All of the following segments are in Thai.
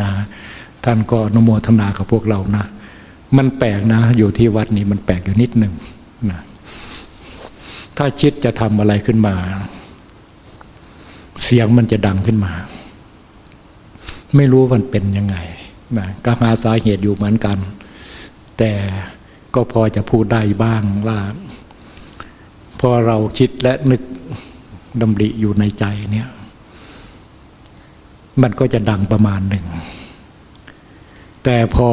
นะท่านก็นโมทนากับพวกเรานะ มันแปลกนะ อยู่ที่วัดนี้มันแปลกอยู่นิดหนึ่งนะถ้าชิดจะทำอะไรขึ้นมา เสียงมันจะดังขึ้นมา ไม่รู้มันเป็นยังไงนะก็หาสาเหตุอยู่เหมือนกัน แต่ก็พอจะพูดได้บ้างว่า พอเราคิดและนึกดำริอยู่ในใจเนี่ย มันก็จะดังประมาณหนึ่ง แต่พอ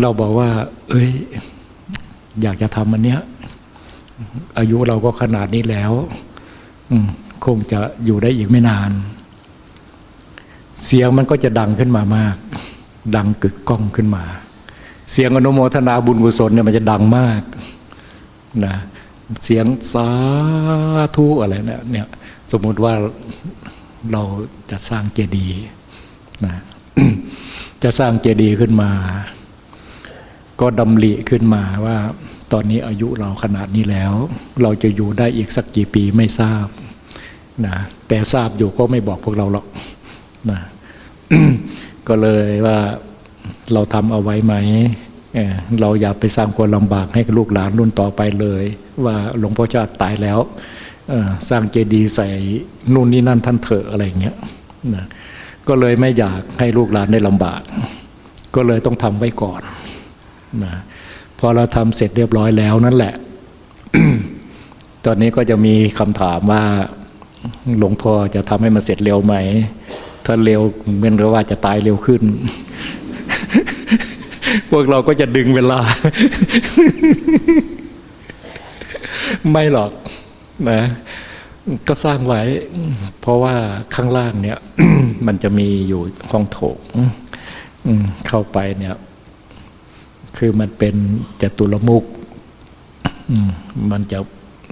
เราบอกว่า เอ้ย อยากจะทำอันเนี้ย อายุเราก็ขนาดนี้แล้วคงจะอยู่ได้อีกไม่นาน เสียงมันก็จะดังขึ้นมามาก ดังกึกก้องขึ้นมา เสียงอนุโมทนาบุญกุศลเนี่ยมันจะดังมากนะเสียงสาธุอะไรเนี่ยเนี่ย สมมติว่า เราจะสร้างเจดีย์นะจะสร้างเจดีย์ขึ้นมา ก็ดำริขึ้นมาว่า ตอนนี้อายุเราขนาดนี้แล้ว เราจะอยู่ได้อีกสักกี่ปีไม่ทราบนะแต่ทราบอยู่ก็ไม่บอกพวกเราหรอกนะก็เลยว่าเราทำเอาไว้ไหมเราอย่าไปสร้างความลำบากให้กับลูกหลานรุ่นต่อไปเลย ว่าหลวงพ่อชาติตายแล้ว สร้างเจดีย์ใส่นู่นนี่นั่นท่านเถอะอะไรเงี้ยนะก็เลยไม่อยากให้ลูกหลานได้ลำบาก ก็เลยต้องทำไว้ก่อนนะพอเราทำเสร็จเรียบร้อยแล้วนั่นแหละ ตอนนี้ก็จะมีคำถามว่าหลวงพ่อจะทำให้มันเสร็จเร็วไหม ถ้าเร็วเหมือนกับว่าจะตายเร็วขึ้น พวกเราก็จะดึงเวลา ไม่หรอก นะก็สร้างไว้ เพราะว่าข้างล่างเนี่ย มันจะมีอยู่ห้องโถงเข้าไปเนี่ย คือมันเป็นจตุรมุกมันจะ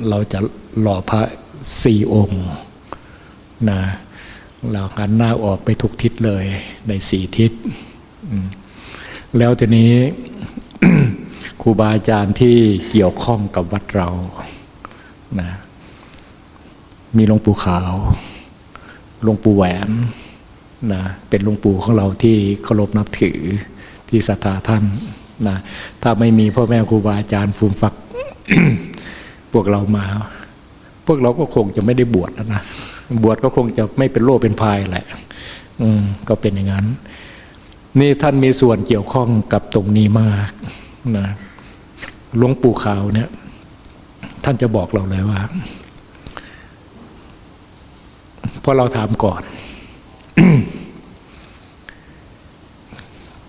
เราจะหล่อพระสี่องค์นะเราหันหน้าออกไปทุกทิศเลย ในสี่ทิศแล้วทีนี้ครูบาอาจารย์ที่เกี่ยวข้องกับวัดเรานะ มีหลวงปู่ขาวหลวงปู่แหวนนะเป็นหลวงปู่ของเราที่เคารพนับถือที่ศรัทธาท่านนะถ้าไม่มีพ่อแม่ครูบาอาจารย์ฟูมฟัก พวกเรามา พวกเราก็คงจะไม่ได้บวชแล้วนะบวชก็คงจะไม่เป็นโลเป็นพายแหละ อืมก็เป็นอย่างนั้น นี่ท่านมีส่วนเกี่ยวข้องกับตรงนี้มากนะหลวงปู่ขาวเนี่ย ท่านจะบอกเราเลยว่า เพราะเราถามก่อน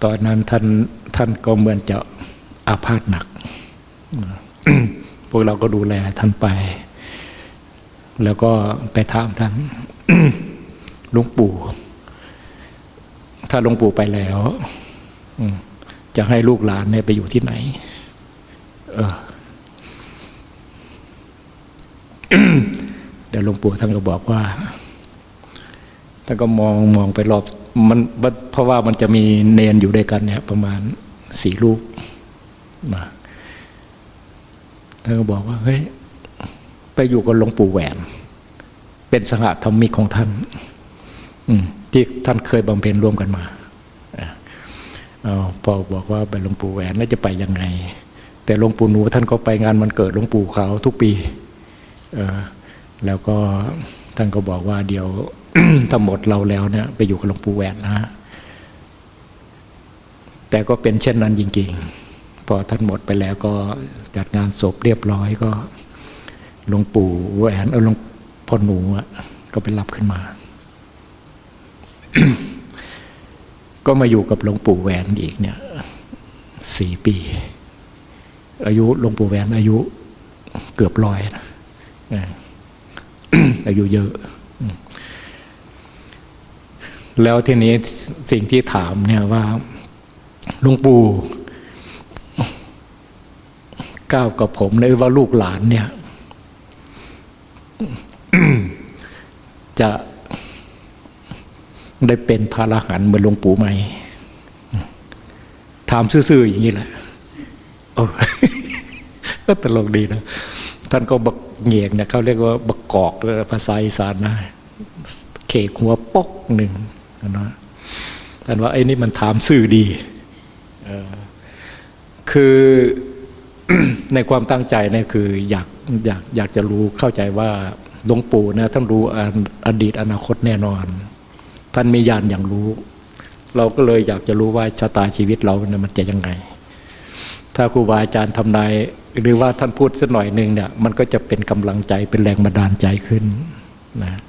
ตอนนั้นท่านท่านก็เหมือนจะอาพาธหนัก พวกเราก็ดูแลท่านไป แล้วก็ไปถามท่านหลวงปู่ ถ้าหลวงปู่ไปแล้วจะให้ลูกหลานเนี่ยไปอยู่ที่ไหน เออเดี๋ยวหลวงปู่ท่านก็บอกว่า ท่านก็มองมองไปรอบมันเพราะว่ามันจะมีเนนอยู่ด้วยกันเนี่ยประมาณสี่ลูกนะท่านก็บอกว่าเฮ้ยไปอยู่กับหลวงปู่แหวน เป็นสหธรรมิกของท่านอืมที่ท่านเคยบำเพ็ญร่วมกันมาอะเอพอบอกว่าไปหลวงปู่แหวนแล้วจะไปยังไง แต่หลวงปู่หนูท่านก็ไปงานมันเกิดหลวงปู่เขาทุกปีแล้วก็ท่านก็บอกว่าเดี๋ยว ถ้าหมดเราแล้วเนี่ยไปอยู่กับหลวงปู่แหวนนะแต่ก็เป็นเช่นนั้นจริง ๆ พอท่านหมดไปแล้วก็จัดงานศพเรียบร้อยก็หลวงปู่แหวนเออหลวงพ่อหนูอะก็ไปรับขึ้นมา ก็มาอยู่กับหลวงปู่แหวนอีกเนี่ยสี่ปี อายุหลวงปู่แหวนอายุเกือบร้อยนะอายุเยอะ แล้วทีนี้สิ่งที่ถามเนี่ยว่าหลวงปู่ก้าวกับผมเลยว่าลูกหลานเนี่ย จะได้เป็นพระอรหันต์เหมือนหลวงปู่ไหมถามซื่อๆอย่างนี้แหละโอ้ก็ตลกดีนะ ท่านก็บักเหงียงเนี่ยเขาเรียกว่าบักกอกภาษาอีสานนะ เขกหัวปกหนึ่ง นะท่านว่าไอ้นี่มันถามสื่อดีออคือในความตั้งใจเนี่ยคืออยากอยากอยากจะรู้เข้าใจว่าหลวงปู่นะท่านรู้ออดีตอนาคตแน่นอน ท่านมีญาณอย่างรู้ เราก็เลยอยากจะรู้ว่าชะตาชีวิตเราเนี่ยมันจะยังไง ถ้าครูบาอาจารย์ทำนายหรือว่าท่านพูดสักหน่อยหนึ่งเนี่ยมันก็จะเป็นกำลังใจเป็นแรงบันดาลใจขึ้นนะ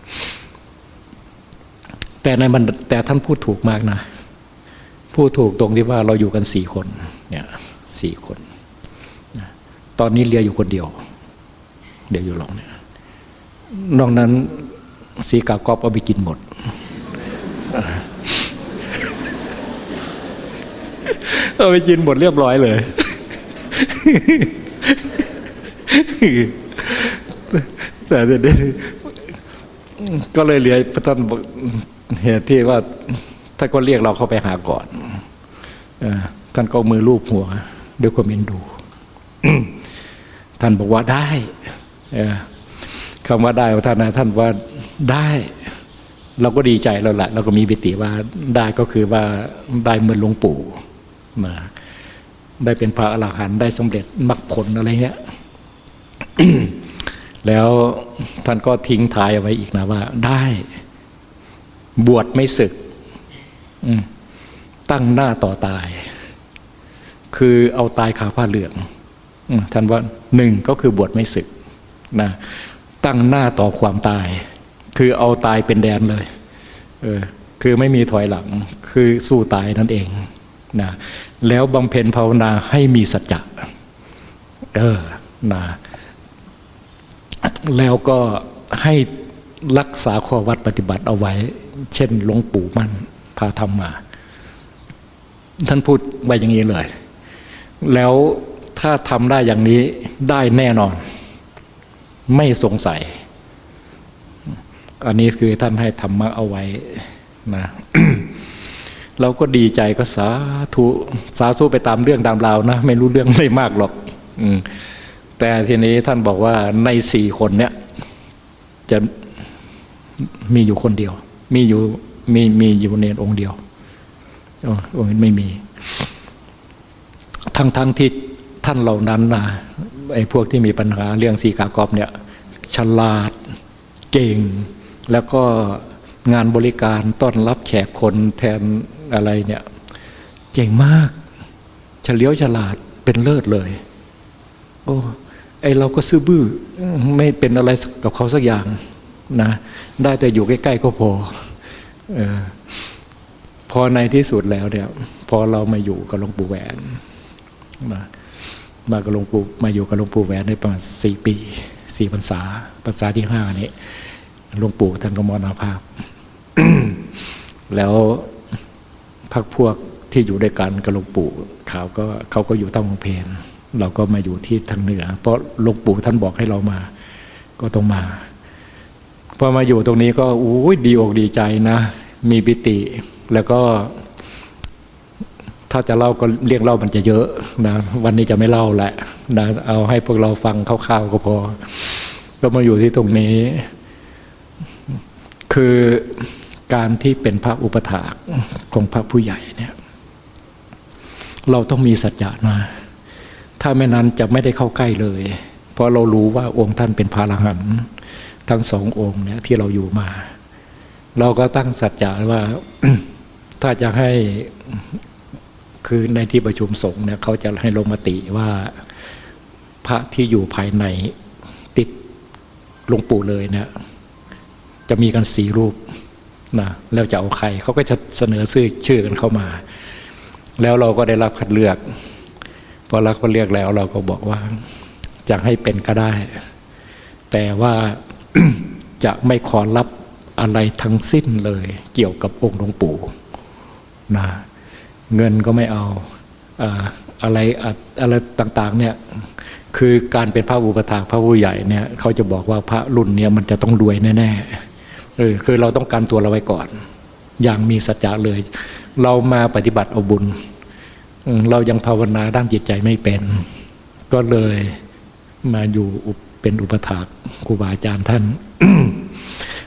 แต่ในมันแต่ท่านพูดถูกมากนะ พูดถูกตรงที่ว่าเราอยู่กันสี่คนเนี่ยสี่คน ตอนนี้เรียอยู่คนเดียว เดี๋ยวอยู่หลงเนี่ยนอกนั้นสีกากอบเอาไปกินหมด เอาไปกินหมดเรียบร้อยเลย แต่เดี๋ยวนี้ก็เลยเหลือพระท่านบอก เหตุที่ว่าท่านก็เรียกเราเข้าไปหาก่อนท่านก็มือลูบหัวด้วยความเอ็นดู ท่านบอกว่าได้คำว่าได้ของท่านนะท่านว่าได้ เราก็ดีใจแล้วละเราก็มีปิติว่าได้ก็คือว่าได้เหมือนหลวงปู่มาได้เป็นพระอรหันต์ได้สำเร็จมรรคผลอะไรเงี้ยแล้วท่านก็ทิ้งท้ายเอาไว้อีกนะว่าได้ บวชไม่ศึกตั้งหน้าต่อตาย คือเอาตายขาผ้าเหลืองท่านว่าหนึ่งก็คือบวชไม่ศึกนะตั้งหน้าต่อความตาย คือเอาตายเป็นแดนเลยเออคือไม่มีถอยหลังคือสู้ตายนั่นเองนะแล้วบำเพ็ญภาวนาให้มีสัจจะเออนะแล้วก็ให้รักษาข้อวัดปฏิบัติเอาไว้ เช่นหลวงปู่มั่นพาทำมา ท่านพูดไว้อย่างนี้เลย แล้วถ้าทำได้อย่างนี้ได้แน่นอน ไม่สงสัย อันนี้คือท่านให้ธรรมะเอาไว้นะเราก็ดีใจก็สาธุสาธุไปตามเรื่องตามราวนะ ไม่รู้เรื่องไม่มากหรอกอแต่ทีนี้ท่านบอกว่าในสี่คนเนี้ยจะมีอยู่คนเดียว มีอยู่มีมีอยู่เนรองค์เดียวองค์อื่นไม่มี ทั้งทั้งที่ท่านเหล่านั้นนะไอ้พวกที่มีปัญหาเรื่องสีกากอบเนี่ย ฉลาดเก่ง แล้วก็งานบริการต้อนรับแขกคนแทนอะไรเนี่ยเก่งมากเฉลียวฉลาดเป็นเลิศเลย โอ้ไอเราก็ซื่อบื้อ ไม่เป็นอะไรกับเขาสักอย่าง นะได้แต่อยู่ใกล้ๆก็พออพอในที่สุดแล้วเนี่ยพอเรามาอยู่กับหลวงปู่แหวนมามากับหลวงปู่มาอยู่กับหลวงปู่แหวนได้ประมาณสี่ปีสี่พรรษาพรรษาที่ห้านี้หลวงปู่ท่านก็มรณภาพ แล้วพักพวกที่อยู่ด้วยกันกับหลวงปู่เขาก็เขาก็อยู่ตั้งวงเพนเราก็มาอยู่ที่ทางเหนือ เพราะหลวงปู่ท่านบอกให้เรามา ก็ต้องมา พอมาอยู่ตรงนี้ก็อู้ดีอกดีใจนะ มีปิติ แล้วก็ ถ้าจะเล่าก็เรียกเล่ามันจะเยอะนะวันนี้จะไม่เล่าแหละนะเอาให้พวกเราฟังคร่าวๆก็พอ ก็มาอยู่ที่ตรงนี้ คือการที่เป็นพระอุปถากของพระผู้ใหญ่เนี่ย เราต้องมีสัจจะนะถ้าไม่นั้นจะไม่ได้เข้าใกล้เลย เพราะเรารู้ว่าองค์ท่านเป็นพระอรหันต์ ทั้งสององค์เนี่ยที่เราอยู่มา เราก็ตั้งสัจจะว่า ถ้าจะให้คือในที่ประชุมสงฆ์เนี่ยเขาจะให้ลงมติว่าพระที่อยู่ภายในติดหลวงปู่เลยเนี่ยจะมีกันสี่รูปนะแล้วจะเอาใครเขาก็จะเสนอชื่อชื่อกันเข้ามา แล้วเราก็ได้รับคัดเลือกพอรับคัดเลือกแล้วเราก็บอกว่าจะให้เป็นก็ได้ แต่ว่า จะไม่ขอรับอะไรทั้งสิ้นเลย เกี่ยวกับองค์หลวงปู่นะเงินก็ไม่เอาอาอะไรอะอะไรต่างๆเนี่ยคือการเป็นพระอุปถากพระผู้ใหญ่เนี่ยเขาจะบอกว่าพระรุ่นเนี่ยมันจะต้องรวยแน่ๆเออคือเราต้องการตัวเราไว้ก่อน อย่างมีสัจจะเลย เรามาปฏิบัติเอาบุญ เรายังภาวนาด้านจิตใจไม่เป็น ก็เลยมาอยู่อุป เป็นอุปถากครูบาอาจารย์ท่าน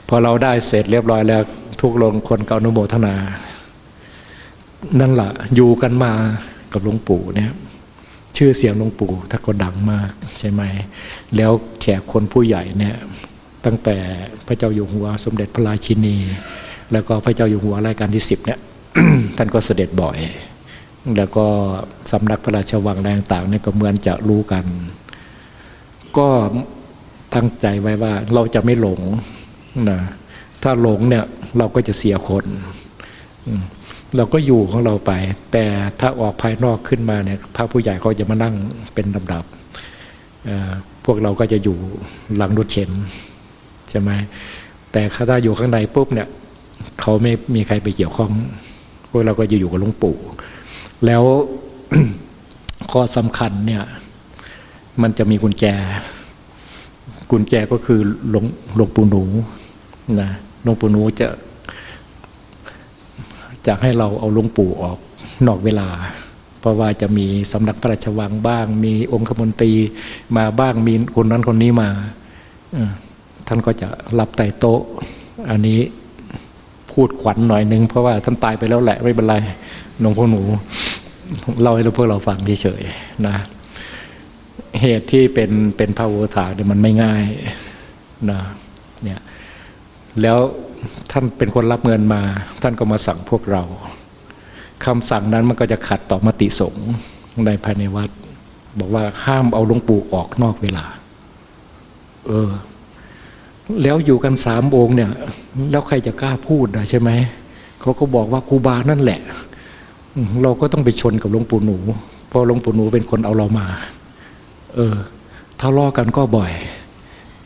พอเราได้เสร็จเรียบร้อยแล้ว ทุกลงคนก็อนุโมทนา นั่นแหละอยู่กันมากับหลวงปู่เนี่ยชื่อเสียงหลวงปู่ถ้าก็ดังมากใช่ไหม แล้วแขกคนผู้ใหญ่เนี่ยตั้งแต่พระเจ้าอยู่หัวสมเด็จพระราชินี แล้วก็พระเจ้าอยู่หัวรายการที่สิบเนี่ยท่านก็เสด็จบ่อย แล้วก็สำนักพระราชวังแรงต่างๆเนี่ยก็เหมือนจะรู้กัน ก็ตั้งใจไว้ว่าเราจะไม่หลงนะถ้าหลงเนี่ยเราก็จะเสียคน เราก็อยู่ของเราไป แต่ถ้าออกภายนอกขึ้นมาเนี่ยพระผู้ใหญ่เขาจะมานั่งเป็นลำดับ พวกเราก็จะอยู่หลังรถเข็นใช่ไหมแต่ถ้าอยู่ข้างในปุ๊บเนี่ยเขาไม่มีใครไปเกี่ยวข้อง พวกเราก็จะอยู่กับหลวงปู่ แล้วข้อสำคัญเนี่ย มันจะมีกุญแจ กุญแจก็คือหลวงหลวงปู่หนูนะหลวงปู่หนูจะจะให้เราเอาหลวงปู่ออกนอกเวลา เพราะว่าจะมีสำนักพระราชวังบ้าง มีองค์มนตรีมาบ้างมีคนนั้นคนนี้มาท่านก็จะรับไต่โต๊ะ อันนี้พูดขวัญหน่อยนึง เพราะว่าท่านตายไปแล้วแหละไม่เป็นไรหลวงพ่อหนูเล่าให้พวกเราฟังเฉยๆนะ เหตุที่เป็นเป็นพระโวถาเนี่ยมันไม่ง่ายนะเนี่ยแล้วท่านเป็นคนรับเงินมา ท่านก็มาสั่งพวกเราคำสั่งนั้นมันก็จะขัดต่อมติสงฆ์ในภายในวัด บอกว่าห้ามเอาหลวงปู่ออกนอกเวลา เออ แล้วอยู่กันสามองค์เนี่ย แล้วใครจะกล้าพูดนะใช่ไหมเขาก็บอกว่าครูบานั่นแหละ เราก็ต้องไปชนกับหลวงปู่หนูเพราะหลวงปู่หนูเป็นคนเอาเรามา เออทะเลาะกันก็บ่อย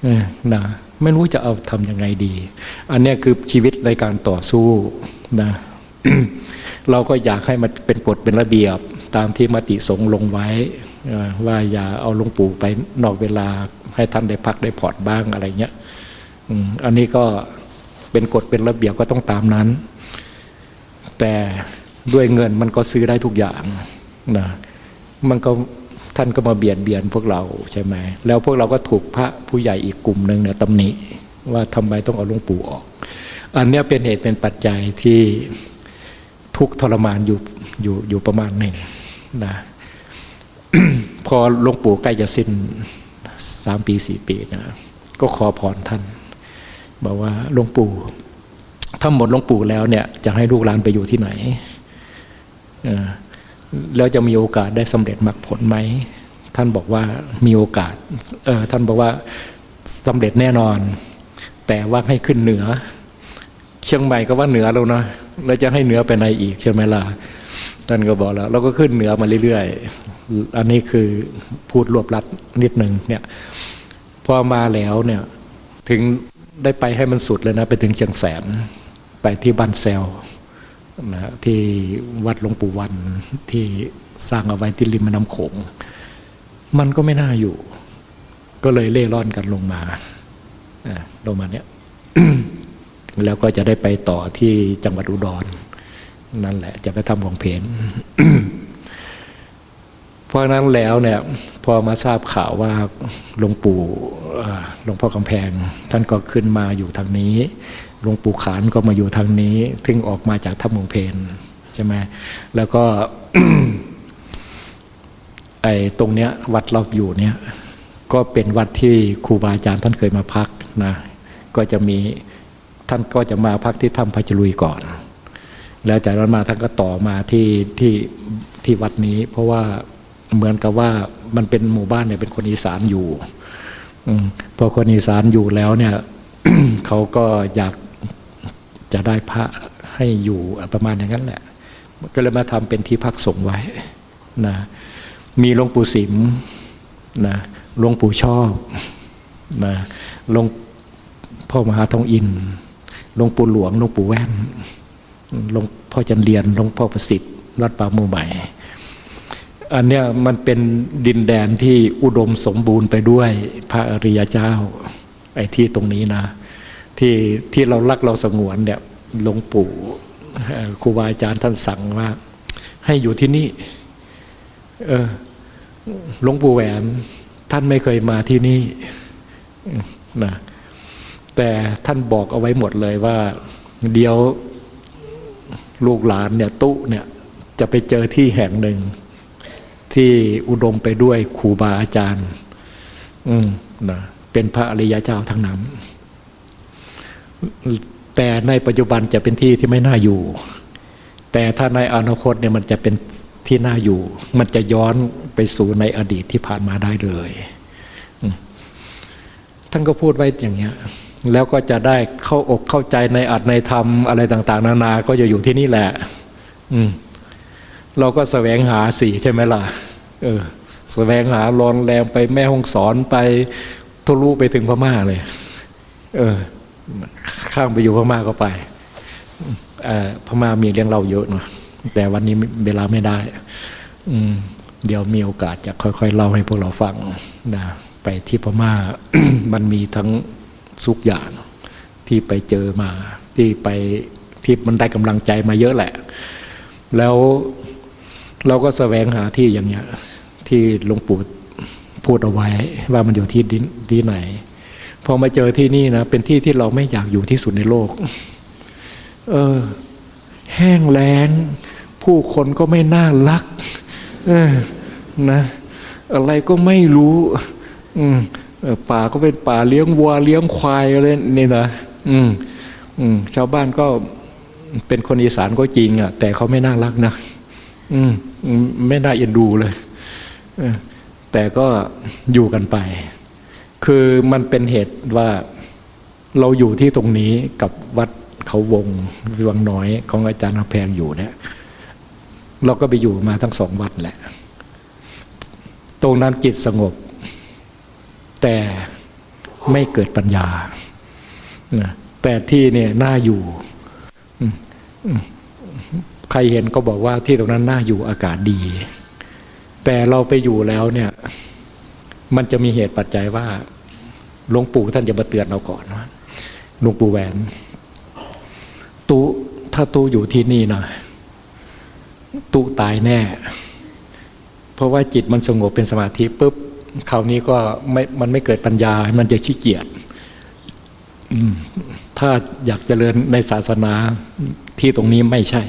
เออนะไม่รู้จะเอาทำยังไงดี อันเนี้ยคือชีวิตในการต่อสู้นะเราก็อยากให้มันเป็นกฎเป็นระเบียบ ตามที่มติสงลงไว้ ว่าอย่าเอาหลวงปู่ไปนอกเวลาให้ท่านได้พักได้ผ่อนบ้างอะไรเงี้ยอันนี้ก็เป็นกฎเป็นระเบียบก็ต้องตามนั้น แต่ด้วยเงินมันก็ซื้อได้ทุกอย่างนะมันก็ ท่านก็มาเบียดเบียนพวกเราใช่ไหมแล้วพวกเราก็ถูกพระผู้ใหญ่อีกกลุ่มหนึ่งเนี่ยตำหนิว่าทำไมต้องเอาหลวงปู่ออก อันเนี้ยเป็นเหตุเป็นปัจจัยที่ทุกทรมานอยู่อยู่อยู่ประมาณหนึ่งนะพอหลวงปู่ใกล้จะสิ้นสามปีสี่ปีนะก็ขอพรท่าน บอกว่าหลวงปู่ถ้าหมดหลวงปู่แล้วเนี่ย จะให้ลูกหลานไปอยู่ที่ไหนเออ แล้วจะมีโอกาสได้สำเร็จมรรคผลไหม ท่านบอกว่ามีโอกาสเออท่านบอกว่าสำเร็จแน่นอน แต่ว่าให้ขึ้นเหนือ เชียงใหม่ก็ว่าเหนือแล้วนะแล้วจะให้เหนือไปไหนอีกใช่ไหมล่ะท่านก็บอกแล้วเราก็ขึ้นเหนือมาเรื่อยๆ อันนี้คือพูดรวบรัดนิดหนึ่งเนี่ยพอมาแล้วเนี่ยถึงได้ไปให้มันสุดเลยนะ ไปถึงเชียงแสนไปที่บ้านแซว นะที่วัดหลวงปู่วันที่สร้างเอาไว้ที่ริมแม่น้ำโขง มันก็ไม่น่าอยู่ ก็เลยเล่ร่อนกันลงมาลงมาเนี้ยแล้วก็จะได้ไปต่อที่จังหวัดอุดรนั่นแหละ จะไปทำของเพนเพราะนั้นแล้วเนี่ยพอมาทราบข่าวว่าหลวงปู่หลวงพ่อกำแพง ท่านก็ขึ้นมาอยู่ทางนี้ หลวงปู่ขานก็มาอยู่ทางนี้ถึงออกมาจากถ้ำมงเพนใช่ไหมแล้วก็ไอ้ตรงเนี้ยวัดเราอยู่เนี่ย ก็เป็นวัดที่ครูบาอาจารย์ท่านเคยมาพักนะ ก็จะมีท่านก็จะมาพักที่ถ้ำพัชลุยก่อน แล้วจากนั้นมาท่านก็ต่อมาที่ที่ที่วัดนี้ เพราะว่าเหมือนกับว่ามันเป็นหมู่บ้านเนี่ยเป็นคนอีสานอยู่อพอคนอีสานอยู่แล้วเนี่ยเขาก็อยาก จะได้พระให้อยู่ประมาณอย่างนั้นแหละ ก็เลยมาทำเป็นที่พักสงฆ์ไว้นะมีหลวงปู่สิมนะหลวงปู่ชอบนะหลวงพ่อมหาทองอินหลวงปู่หลวงหลวงปู่แว่นหลวงพ่อจันเรียนหลวงพ่อประสิทธิ์วัดป่ามู่ใหม่ อันเนี้ยมันเป็นดินแดนที่อุดมสมบูรณ์ไปด้วยพระอริยเจ้าไอ้ที่ตรงนี้นะ ที่ที่เรารักเราสงวนเนี่ยหลวงปู่ครูบาอาจารย์ท่านสั่งว่า ให้อยู่ที่นี่ เออหลวงปู่แหวน ท่านไม่เคยมาที่นี่นะแต่ท่านบอกเอาไว้หมดเลยว่า เดี๋ยวลูกหลานเนี่ยตุเนี่ยจะไปเจอที่แห่งหนึ่ง ที่อุดมไปด้วยครูบาอาจารย์ อืมนะเป็นพระอริยเจ้าทั้งนั้น แต่ในปัจจุบันจะเป็นที่ที่ไม่น่าอยู่ แต่ถ้าในอนาคตเนี่ยมันจะเป็นที่น่าอยู่ มันจะย้อนไปสู่ในอดีตที่ผ่านมาได้เลยท่านก็พูดไว้อย่างเงี้ย แล้วก็จะได้เข้าอกเข้าใจในอัตในธรรมอะไรต่าง ๆ นานา ก็จะอยู่ที่นี่แหละ อืม เราก็แสวงหาสีใช่ไหมล่ะ เออแสวงหารอนแรมไปแม่ห้องสอนไปทะลุไปถึงพม่าเลย เออ ข้ามไปอยู่พม่าก็ไปพม่ามีเรื่องเราเยอะเนาะแต่วันนี้เวลาไม่ได้ อืเดี๋ยวมีโอกาสจะค่อย ๆ เล่าให้พวกเราฟังนะไปที่พม่ามันมีทั้งสุกอย่างที่ไปเจอมาที่ไปที่มันได้กำลังใจมาเยอะแหละ แล้วเราก็แสวงหาที่อย่างเงี้ยที่หลวงปู่พูดเอาไว้ว่ามันอยู่ที่ดินที่ไหน อมาเจอที่นี่นะ เป็นที่ที่เราไม่อยากอยู่ที่สุดในโลก เออ แห้งแล้ง ผู้คนก็ไม่น่ารัก เออนะ อะไรก็ไม่รู้ อืมป่าก็เป็นป่าเลี้ยงวัวเลี้ยงควายอะไรนี่นะอืมอืมชาวบ้านก็เป็นคนอีสานก็จริงอะ แต่เขาไม่น่ารักนะอืมไม่น่าเอ็นดูเลยแต่ก็อยู่กันไป คือมันเป็นเหตุว่าเราอยู่ที่ตรงนี้กับวัดเขาวงวังน้อยของอาจารย์นำแพงอยู่เนี่ยเราก็ไปอยู่มาทั้งสองวัดแหละ ตรงนั้นจิตสงบ แต่ไม่เกิดปัญญา แต่ที่เนี่ยน่าอยู่ใครเห็นก็บอกว่าที่ตรงนั้นน่าอยู่อากาศดี แต่เราไปอยู่แล้วเนี่ย มันจะมีเหตุปัจจัยว่าหลวงปู่ท่านจะมาเตือนเราก่อนว่าหลวงปู่แหวนตุถ้าตุอยู่ที่นี่นะตุตายแน่ เพราะว่าจิตมันสงบเป็นสมาธิปุ๊บคราวนี้ก็ไม่มันไม่เกิดปัญญา มันจะขี้เกียจถ้าอยากเจริญในศาสนาที่ตรงนี้ไม่ใช่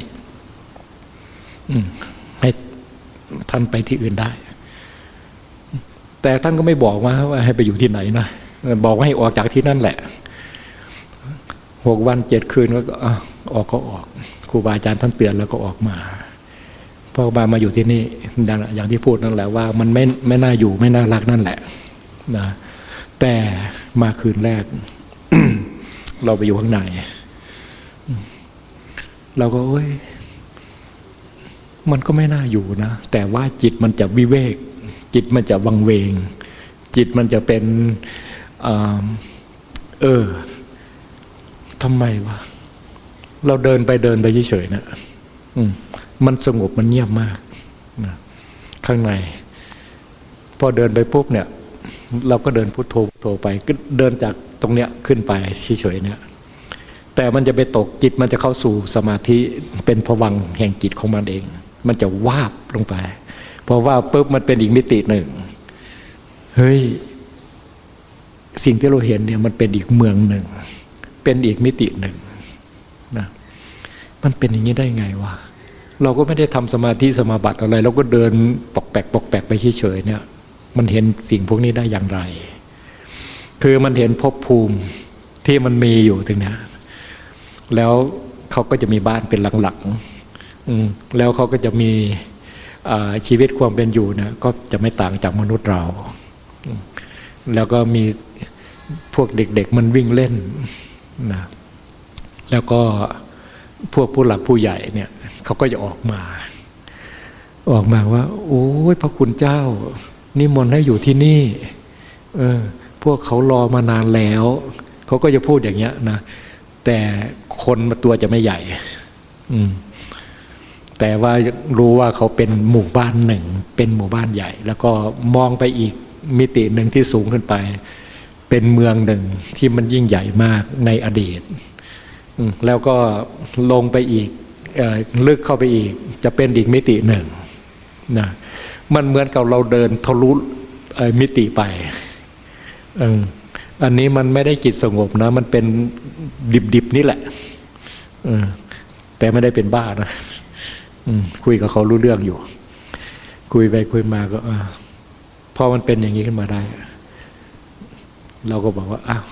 ให้ท่านไปที่อื่นได้ แต่ท่านก็ไม่บอกว่าว่าให้ไปอยู่ที่ไหนนะบอกว่าให้ออกจากที่นั่นแหละหกวันเจ็ดคืนก็ออกก็ออกครูบาอาจารย์ท่านเตือนแล้วก็ออกมาพอมามาอยู่ที่นี่อย่างอย่างที่พูดนั่นแหละว่า มันไม่ไม่น่าอยู่ไม่น่ารักนั่นแหละนะแต่มาคืนแรก เราไปอยู่ข้างใน เราก็เอ้ย มันก็ไม่น่าอยู่นะ แต่ว่าจิตมันจะวิเวก จิตมันจะวังเวง จิตมันจะเป็นอเออทำไมวะเราเดินไปเดินไปเฉยๆนะมันสงบมันเงียบมากนะข้างใน พอเดินไปปุ๊บเนี่ย เราก็เดินพุทโธพุทโธไปเดินจากตรงเนี้ยขึ้นไปเฉยๆเนี่ยแต่มันจะไปตกจิตมันจะเข้าสู่สมาธิเป็นผวังแห่งจิตของมันเอง มันจะวาบลงไป พอว่าปุ๊บมันเป็นอีกมิติหนึ่ง เฮ้ย สิ่งที่เราเห็นเนี่ยมันเป็นอีกเมืองหนึ่ง เป็นอีกมิติหนึ่งนะมันเป็นอย่างนี้ได้ไงวะเราก็ไม่ได้ทำสมาธิสมาบัติอะไร เราก็เดินปอกแปกปอกแปกไปเฉยๆเนี่ย มันเห็นสิ่งพวกนี้ได้อย่างไร คือมันเห็นภพภูมิที่มันมีอยู่ตรงนี้แล้วเขาก็จะมีบ้านเป็นหลังๆแล้วเขาก็จะมี ชีวิตความเป็นอยู่เนี่ยก็จะไม่ต่างจากมนุษย์เรา แล้วก็มีพวกเด็กๆมันวิ่งเล่นนะแล้วก็พวกผู้หลักผู้ใหญ่เนี่ยเขาก็จะออกมา ออกมาว่า โอ้ยพระคุณเจ้า นิมนต์ให้อยู่ที่นี่ เออ พวกเขารอมานานแล้ว เขาก็จะพูดอย่างเงี้ยนะ แต่คนมาตัวจะไม่ใหญ่ อืม แต่ว่ารู้ว่าเขาเป็นหมู่บ้านหนึ่ง เป็นหมู่บ้านใหญ่ แล้วก็มองไปอีกมิติหนึ่งที่สูงขึ้นไป เป็นเมืองหนึ่งที่มันยิ่งใหญ่มากในอดีต แล้วก็ลงไปอีกลึกเข้าไปอีกจะเป็นอีกมิติหนึ่งนะมันเหมือนกับเราเดินทะลุมิติไปอันนี้มันไม่ได้จิตสงบนะ มันเป็นดิบๆนี่แหละแต่ไม่ได้เป็นบ้านะ คุยกับเขารู้เรื่องอยู่ คุยไปคุยมาก็อพอมันเป็นอย่างนี้ขึ้นมาได้ เราก็บอกว่าอ้าว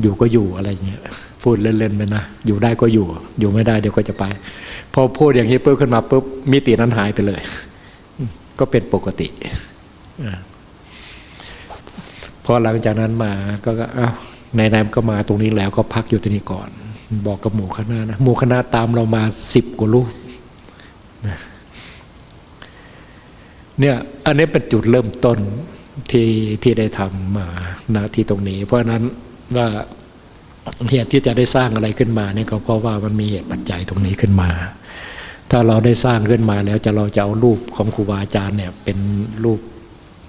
อยู่ก็อยู่อะไรเงี้ยพูดเล่นๆไปนะอยู่ได้ก็อยู่ อยู่ไม่ได้เดี๋ยวก็จะไป พอพูดอย่างนี้ปุ๊บขึ้นมาปุ๊บมิตินั้นหายไปเลย ก็เป็นปกติอพอหลังจากนั้นมาก็อ้าวในนายก็มาตรงนี้แล้วก็พักอยู่ที่นี่ก่อน บอกกับหมู่คณะนะหมู่คณะตามเรามาสิบกว่าลูกนะเนี่ยอันนี้เป็นจุดเริ่มต้นที่ที่ได้ทำมาณที่ตรงนี้ เพราะฉะนั้นว่าเหตุที่จะได้สร้างอะไรขึ้นมาเนี่ยก็เพราะว่ามันมีเหตุปัจจัยตรงนี้ขึ้นมา ถ้าเราได้สร้างขึ้นมาแล้วจะเราจะเอารูปของครูบาอาจารย์เนี่ยเป็นรูป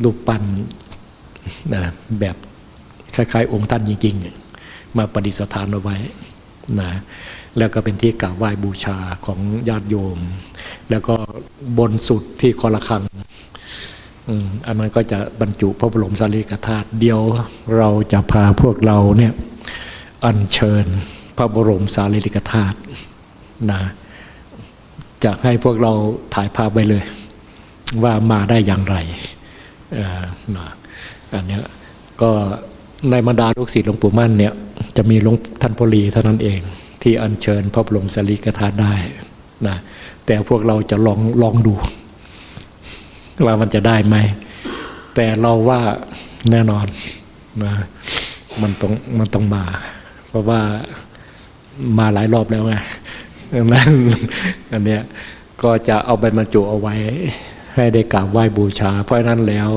รูปปั้นนะแบบคล้ายๆ องค์ท่านจริง ๆ มาประดิษฐานเอาไว้ นะแล้วก็เป็นที่กราบไหว้บูชาของญาติโยม แล้วก็บนสุดที่คอระฆังอันนั้นก็จะบรรจุพระบรมสารีริกธาตุเดียวเราจะพาพวกเราเนี่ยอัญเชิญพระบรมสารีริกธาตุนะจะให้พวกเราถ่ายภาพไว้เลย ว่ามาได้อย่างไรอ่อนะอันนี้ก็ ในบรรดาลูกศิษย์หลวงปู่มั่นเนี่ยจะมีหลวงท่านพลีเท่านั้นเอง ที่อัญเชิญพระบรมสารีริกธาตุได้นะแต่พวกเราจะลองลองดู ว่ามันจะได้ไหม แต่เราว่าแน่นอนนะมันต้องมันต้องมา เพราะว่ามาหลายรอบแล้วไงดังนั้นอันเนี้ยก็จะเอาไปบรรจุเอาไว้ให้ได้กราบไหว้บูชา เพราะฉะนั้นแล้ว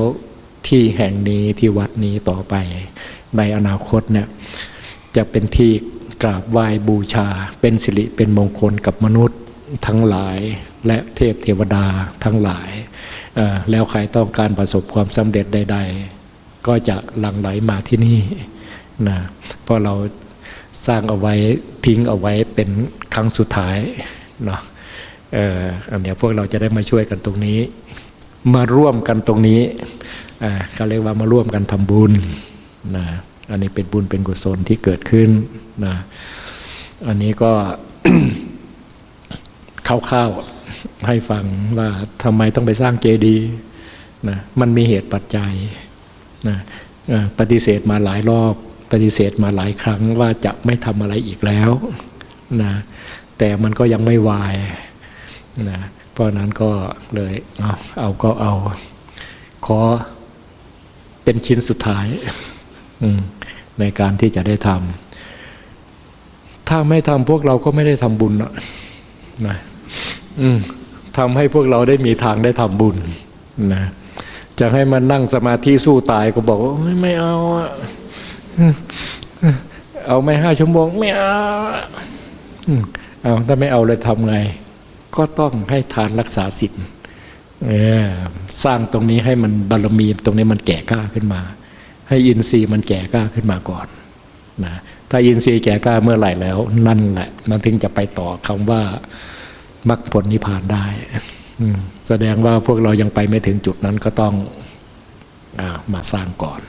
ที่แห่งนี้ที่วัดนี้ต่อไป ในอนาคตเนี่ยจะเป็นที่กราบไหว้บูชา เป็นสิริเป็นมงคลกับมนุษย์ทั้งหลาย และเทพเทวดาทั้งหลาย แล้วใครต้องการประสบความสำเร็จใด ๆ ก็จะหลั่งไหลมาที่นี่นะเพราะเราสร้างเอาไว้ทิ้งเอาไว้เป็นครั้งสุดท้ายเนาะเอออันเนี้ยพวกเราจะได้มาช่วยกันตรงนี้ มาร่วมกันตรงนี้เขาเรียกว่ามาร่วมกันทำบุญนะอันนี้เป็นบุญเป็นกุศลที่เกิดขึ้นนะอันนี้ก็คร่าวๆให้ฟังว่าทำไมต้องไปสร้างเจดีย์นะมันมีเหตุปัจจัยนะปฏิเสธมาหลายรอบ ปฏิเสธมาหลายครั้งว่าจะไม่ทำอะไรอีกแล้วนะแต่มันก็ยังไม่วายนะ เพราะนั้นก็เลยเอาเอาก็เอา ขอเป็นชิ้นสุดท้ายในการที่จะได้ทำถ้าไม่ทำพวกเราก็ไม่ได้ทำบุญนะนะทำให้พวกเราได้มีทางได้ทำบุญนะจะให้มันนั่งสมาธิสู้ตายก็บอกว่าไม่ไม่เอาอะเอาไม่ห้าชั่วโมงไม่เอาเอาถ้าไม่เอาเลยทำไง ก็ต้องให้ทานรักษาศีลสร้างตรงนี้ให้มันบารมีตรงนี้มันแก่กล้าขึ้นมา ให้อินทรีย์มันแก่กล้าขึ้นมาก่อนนะถ้าอินทรีย์แก่กล้าเมื่อไหร่แล้ว นั่นแหละมันถึงจะไปต่อคำว่ามรรคผลนิพพานได้แสดงว่าพวกเรายังไปไม่ถึงจุดนั้นก็ต้องอมาสร้างก่อน